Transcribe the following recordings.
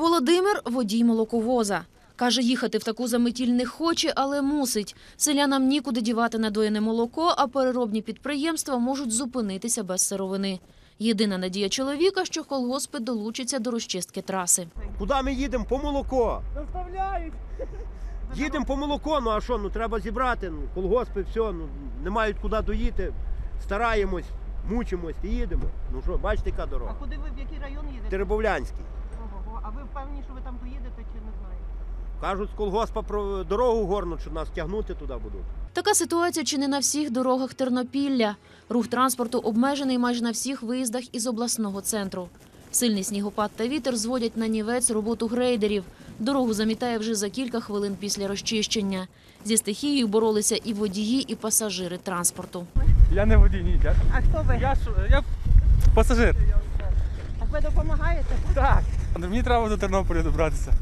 Володимир – водій молоковоза. Каже, їхати в таку заметіль не хоче, але мусить. Селянам нікуди дівати надоєне молоко, а переробні підприємства можуть зупинитися без сировини. Єдина надія чоловіка, що колгоспи долучаться до розчистки траси. Куди ми їдемо? По молоко. Доставляють. Їдемо по молоко, ну а що, ну треба зібрати, ну, колгоспи, все, ну не мають куди доїти. Стараємось, мучимось і їдемо. Ну що, бачите, яка А куди ви в який район їдете? Теребовлянський. А ви впевнені, що ви там доїдете чи не знаєте? Кажуть, з колгоспа про дорогу горнуть, що нас тягнути туди будуть. Така ситуація чи не на всіх дорогах Тернопілля. Рух транспорту обмежений майже на всіх виїздах із обласного центру. Сильний снігопад та вітер зводять на нівець роботу грейдерів. Дорогу замітає вже за кілька хвилин після розчищення. Зі стихією боролися і водії, і пасажири транспорту. Я не водій, ні. Я, А хто ви? я, я пасажир. Так ви допомагаєте? Так. Мені треба до Тернополя добратися.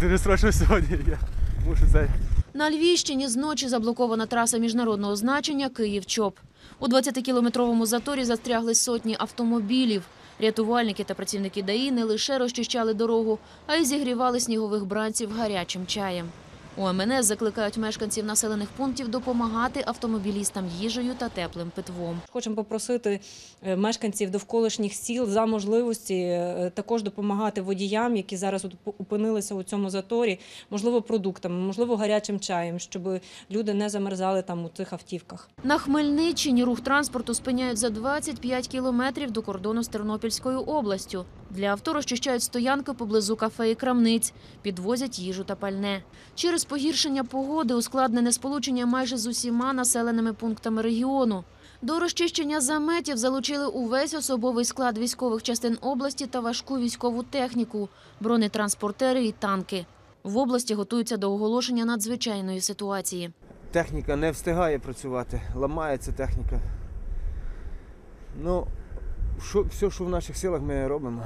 Дуже срочно сьогодні. Я мушу цей. На Львівщині зночі заблокована траса міжнародного значення Київ-Чоп. У 20-кілометровому заторі застрягли сотні автомобілів. Рятувальники та працівники ДАІ не лише розчищали дорогу, а й зігрівали снігових бранців гарячим чаєм. У МНС закликають мешканців населених пунктів допомагати автомобілістам їжею та теплим питвом. Хочемо попросити е, мешканців довколишніх сіл за можливості е, також допомагати водіям, які зараз опинилися у цьому заторі, можливо, продуктами, можливо, гарячим чаєм, щоб люди не замерзали там у цих автівках. На Хмельниччині рух транспорту спиняють за 25 кілометрів до кордону з Тернопільською областю. Для авто розчищають стоянки поблизу кафе і крамниць, підвозять їжу та пальне. Через погіршення погоди ускладнене сполучення майже з усіма населеними пунктами регіону. До розчищення заметів залучили увесь особовий склад військових частин області та важку військову техніку, бронетранспортери і танки. В області готуються до оголошення надзвичайної ситуації. Техніка не встигає працювати, ламається техніка. Ну, що, все, що в наших силах, ми робимо.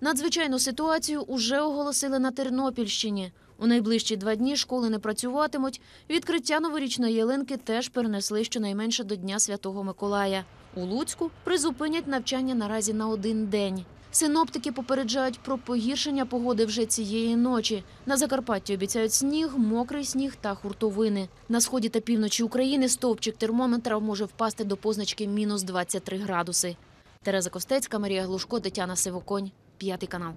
Надзвичайну ситуацію уже оголосили на Тернопільщині. У найближчі два дні школи не працюватимуть. Відкриття новорічної ялинки теж перенесли щонайменше до Дня Святого Миколая. У Луцьку призупинять навчання наразі на один день. Синоптики попереджають про погіршення погоди вже цієї ночі. На Закарпатті обіцяють сніг, мокрий сніг та хуртовини. На сході та півночі України стовпчик термометра може впасти до позначки мінус 23 градуси. Тереза Костецька, Марія Глушко, Тетяна Сивоконь, п'ятий канал.